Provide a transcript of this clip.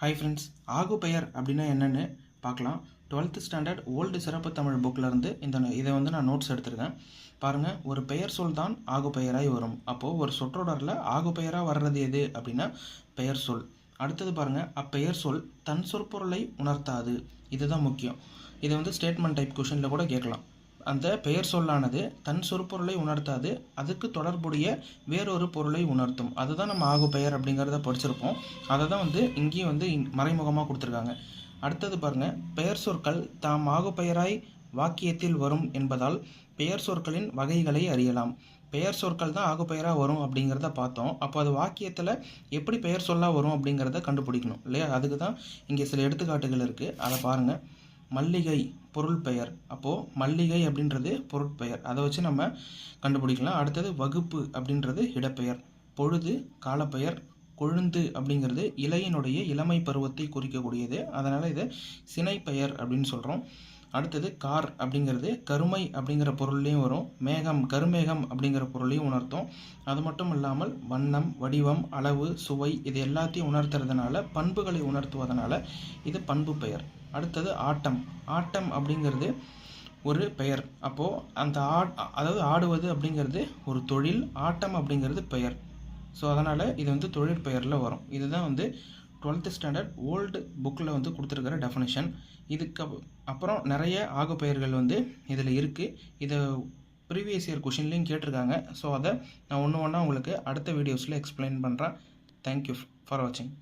Hi friends ஆகு பெயர் அப்படின்னா என்னென்னு பார்க்கலாம். டுவெல்த்து ஸ்டாண்டர்ட் ஓல்டு சிறப்பு தமிழ் புக்கிலேருந்து இந்த இதை வந்து நான் நோட்ஸ் எடுத்திருக்கேன். பாருங்கள் ஒரு பெயர் சொல் தான் ஆகு பெயராய் வரும். அப்போது ஒரு சொற்றொடரில் ஆகு பெயராக வர்றது எது அப்படின்னா பெயர் சொல். அடுத்தது பாருங்கள் அப்பெயர் சொல் தன் சொற்பொருளை உணர்த்தாது. இதுதான் முக்கியம். இதை வந்து ஸ்டேட்மெண்ட் டைப் கொஷனில் கூட கேட்கலாம். அந்த பெயர் சொல்லானது தன் சொற்பொருளை உணர்த்தாது அதுக்கு தொடர்புடைய வேறொரு பொருளை உணர்த்தும். அதுதான் நம்ம ஆகு பெயர் அப்படிங்கிறத படிச்சிருப்போம். அதை தான் வந்து இங்கேயும் வந்து மறைமுகமாக கொடுத்துருக்காங்க. அடுத்தது பாருங்கள் பெயர் சொற்கள் தாம் ஆகு பெயராய் வாக்கியத்தில் வரும் என்பதால் பெயர் சொற்களின் வகைகளை அறியலாம். பெயர் சொற்கள் தான் ஆகு பெயராக வரும் அப்படிங்கிறத பார்த்தோம். அப்போ அது வாக்கியத்தில் எப்படி பெயர் சொல்லாக வரும் அப்படிங்கிறத கண்டுபிடிக்கணும் இல்லையா? அதுக்கு தான் இங்கே சில எடுத்துக்காட்டுகள் இருக்குது அதை பாருங்கள் மல்லிகை பொருள் பெயர். அப்போது மல்லிகை அப்படின்றது பொருட்பெயர் அதை வச்சு நம்ம கண்டுபிடிக்கலாம். அடுத்தது வகுப்பு அப்படின்றது இடப்பெயர். பொழுது காலப்பெயர் கொழுந்து அப்படிங்கிறது இலையினுடைய இளமை பருவத்தை குறிக்கக்கூடியது. அதனால் இதை சினைப்பெயர் அப்படின்னு சொல்கிறோம் அடுத்தது கார் அப்படிங்கிறது கருமை அப்படிங்கிற பொருள்லேயும் வரும். மேகம் கருமேகம் அப்படிங்கிற பொருளையும் உணர்த்தும். அது மட்டும் இல்லாமல் வண்ணம் வடிவம் அளவு சுவை இது எல்லாத்தையும் உணர்த்துறதுனால பண்புகளை உணர்த்துவதனால இது பண்பு பெயர். அடுத்தது ஆட்டம். ஆட்டம் அப்படிங்கிறது ஒரு பெயர். அப்போது அந்த ஆ அதாவது ஆடுவது அப்படிங்கிறது ஒரு தொழில் ஆட்டம் அப்படிங்கிறது பெயர். ஸோ அதனால் இது வந்து தொழிற்பெயரில் வரும். இதுதான் வந்து டுவெல்த்து ஸ்டாண்டர்ட் ஓல்டு புக்கில் வந்து கொடுத்துருக்கிற டெஃபனேஷன் இதுக்கு அப்புறம் நிறைய ஆகப்பெயர்கள் வந்து இதில் இருக்குது இதை ப்ரீவியஸ் இயர் கொஷின்லேயும் கேட்டிருக்காங்க. ஸோ அதை நான் ஒன்று ஒன்றா உங்களுக்கு அடுத்த வீடியோஸில் எக்ஸ்பிளைன் பண்ணுறேன் தேங்க்யூ ஃபார் வாட்சிங்